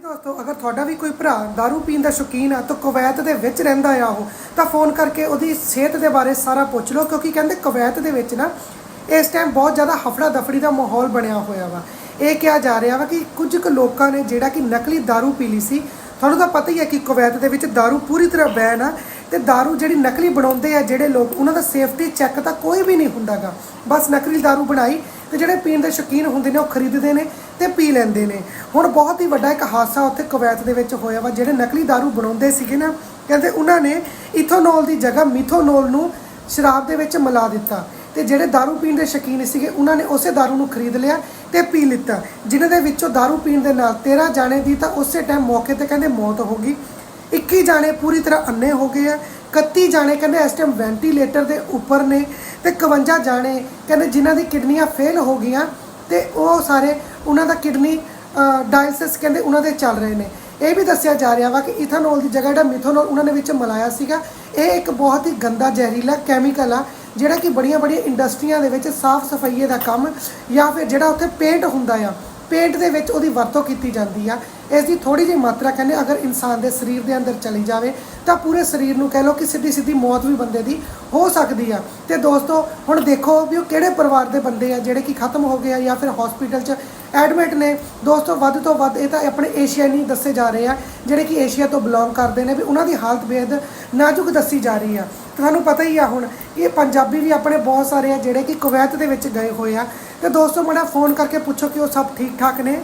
ਦੋਸਤੋ ਅਗਰ ਤੁਹਾਡਾ ਵੀ ਕੋਈ ਭਰਾ दारू ਪੀਣ ਦਾ ਸ਼ੌਕੀਨ ਆ ਤਾਂ ਕੁਵੈਤ ਦੇ ਵਿੱਚ ਰਹਿੰਦਾ ਆ ਉਹ ਤਾਂ ਫੋਨ ਕਰਕੇ ਉਹਦੀ ਸਿਹਤ ਦੇ ਬਾਰੇ ਸਾਰਾ ਪੁੱਛ ਲਓ ਕਿਉਂਕਿ ਕਹਿੰਦੇ ਕੁਵੈਤ ਦੇ ਵਿੱਚ ਨਾ ਇਸ ਟਾਈਮ ਬਹੁਤ ਜ਼ਿਆਦਾ ਹਫੜਾ ਦਫੜੀ ਦਾ ਮਾਹੌਲ ਬਣਿਆ ਹੋਇਆ ਵਾ ਇਹ ਕਿਹਾ ਜਾ ਰਿਹਾ ਵਾ ਕਿ ਕੁਝ ਕੁ ਲੋਕਾਂ ਨੇ ਜਿਹੜਾ ਕਿ ਨਕਲੀ दारू ਪੀ ਲਈ ਸੀ ਤੁਹਾਨੂੰ ਤਾਂ ਪਤਾ ਹੀ ਹੈ ਕਿ ਕੁਵੈਤ ਦੇ ਵਿੱਚ दारू ਪੂਰੀ ਤਰ੍ਹਾਂ ਬੈਨ ਆ ਤੇ दारू ਜਿਹੜੀ ਨਕਲੀ ਬਣਾਉਂਦੇ ਆ ਜਿਹੜੇ ਲੋਕ ਉਹਨਾਂ ਦਾ ਸੇਫਟੀ ਚੈੱਕ ਤਾਂ ਕੋਈ ਵੀ ਨਹੀਂ ਹੁੰਦਾਗਾ ਬਸ ਨਕਲੀ दारू ਬਣਾਈ ਤੇ ਜਿਹੜੇ ਪੀਣ ਦੇ ਸ਼ੌਕੀਨ ਹੁੰਦੇ ਨੇ ਉਹ ਖਰੀਦਦੇ ਨੇ ਤੇ ਪੀ ਲੈਂਦੇ ਨੇ ਹੁਣ ਬਹੁਤ ਹੀ ਵੱਡਾ ਇੱਕ ਹਾਦਸਾ ਉੱਥੇ ਕੁਵੈਤ ਦੇ ਵਿੱਚ ਹੋਇਆ ਵਾ ਜਿਹੜੇ ਨਕਲੀ दारू ਬਣਾਉਂਦੇ ਸੀਗੇ ਨਾ ਕਹਿੰਦੇ ਉਹਨਾਂ ਨੇ ਇਥੋਨੋਲ ਦੀ ਜਗ੍ਹਾ ਮਿਥੋਨੋਲ ਨੂੰ ਸ਼ਰਾਬ ਦੇ ਵਿੱਚ ਮਿਲਾ ਦਿੱਤਾ ਤੇ ਜਿਹੜੇ दारू ਪੀਣ ਦੇ ਸ਼ੌਕੀਨ ਸੀਗੇ ਉਹਨਾਂ ਨੇ ਉਸੇ दारू ਨੂੰ ਖਰੀਦ ਲਿਆ ਤੇ ਪੀ ਲਿੱਤਾ ਜਿਨ੍ਹਾਂ ਦੇ ਵਿੱਚੋਂ दारू ਪੀਣ ਦੇ ਨਾਲ 13 ਜਾਣੇ ਦੀ ਤਾਂ ਉਸੇ ਟਾਈਮ ਮੌਕੇ ਤੇ ਕਹਿੰਦੇ ਮੌਤ ਹੋ ਗਈ 21 ਜਾਣੇ ਪੂਰੀ ਤਰ੍ਹਾਂ ਅੰਨੇ ਹੋ ਗਏ ਆ। 31 ਜਾਣੇ ਕਹਿੰਦੇ ਇਸ ਟਾਈਮ ਵੈਂਟੀਲੇਟਰ ਦੇ ਉੱਪਰ ਨੇ ਤੇ 51 ਜਾਣੇ ਕਹਿੰਦੇ ਜਿਨ੍ਹਾਂ ਦੀ ਕਿਡਨੀਆਂ ਫੇਲ ਹੋ ਗਈਆਂ ਤੇ ਉਹ ਸਾਰੇ ਉਹਨਾਂ ਦਾ ਕਿਡਨੀ ਡਾਇਲਿਸਿਸ ਕਹਿੰਦੇ ਉਹਨਾਂ ਦੇ ਚੱਲ ਰਹੇ ਨੇ। ਇਹ ਵੀ ਦੱਸਿਆ ਜਾ ਰਿਹਾ ਵਾ ਕਿ ਇਥਾਨੋਲ ਦੀ ਜਗ੍ਹਾ ਜਿਹੜਾ ਮਿਥੋਨੋਲ ਉਹਨਾਂ ਨੇ ਵਿੱਚ ਮਿਲਾਇਆ ਸੀਗਾ, ਇਹ ਇੱਕ ਬਹੁਤ ਹੀ ਗੰਦਾ ਜ਼ਹਿਰੀਲਾ ਕੈਮੀਕਲ ਆ, ਜਿਹੜਾ ਕਿ ਬੜੀਆਂ ਬੜੀਆਂ ਇੰਡਸਟਰੀਆਂ ਦੇ ਵਿੱਚ ਸਾਫ਼ ਸਫਾਈਏ ਦਾ ਕੰਮ ਜਾਂ ਫਿਰ ਜਿਹੜਾ ਉੱਥੇ ਪੇਂਟ ਹੁੰਦਾ ਆ ਪੇਂਟ ਦੇ ਵਿੱਚ ਉਹਦੀ ਵਰਤੋਂ ਕੀਤੀ ਜਾਂਦੀ ਆ। ਇਸ ਦੀ ਥੋੜੀ ਜਿਹੀ ਮਾਤਰਾ ਕਹਿੰਦੇ ਅਗਰ ਇਨਸਾਨ ਦੇ ਸਰੀਰ ਦੇ ਅੰਦਰ ਚਲੀ ਜਾਵੇ, ਤਾਂ ਪੂਰੇ ਸਰੀਰ ਨੂੰ ਕਹਿ ਲਓ ਕਿ ਸਿੱਧੀ ਸਿੱਧੀ ਮੌਤ ਵੀ ਬੰਦੇ ਦੀ ਹੋ ਸਕਦੀ ਆ। ਤੇ ਦੋਸਤੋ, ਹੁਣ ਦੇਖੋ ਵੀ ਉਹ ਕਿਹੜੇ ਪਰਿਵਾਰ ਦੇ ਬੰਦੇ ਆ, ਜਿਹੜੇ ਕਿ ਖਤਮ ਹੋ ਗਏ ਆ ਜਾਂ ਫਿਰ ਹਸਪੀਟਲ 'ਚ ਐਡਮਿਟ ਨੇ। ਦੋਸਤੋ, ਵੱਧ ਤੋਂ ਵੱਧ ਇਹ ਤਾਂ ਆਪਣੇ ਏਸ਼ੀਆ ਨਹੀਂ ਦੱਸੇ ਜਾ ਰਹੇ ਆ, ਜਿਹੜੇ ਕਿ ਏਸ਼ੀਆ ਤੋਂ ਬਿਲੋਂਗ ਕਰਦੇ ਨੇ ਵੀ ਉਹਨਾਂ ਦੀ ਹਾਲਤ ਬੇहद ਨਾਜ਼ੁਕ ਦੱਸੀ ਜਾ ਰਹੀ ਆ। ਤੁਹਾਨੂੰ ਪਤਾ ਹੀ ਆ ਹੁਣ ਇਹ ਪੰਜਾਬੀ ਵੀ ਆਪਣੇ ਬਹੁਤ ਸਾਰੇ ਆ ਜਿਹੜੇ ਕਿ ਕੁਵੈਤ ਦੇ ਵਿੱਚ ਗਏ ਹੋਏ ਆ। ਤੇ ਦੋਸਤੋ, ਮੜਾ ਫੋਨ ਕਰਕੇ ਪੁੱਛੋ ਕਿ ਉਹ ਸਭ ਠੀਕ ਠਾਕ ਨੇ?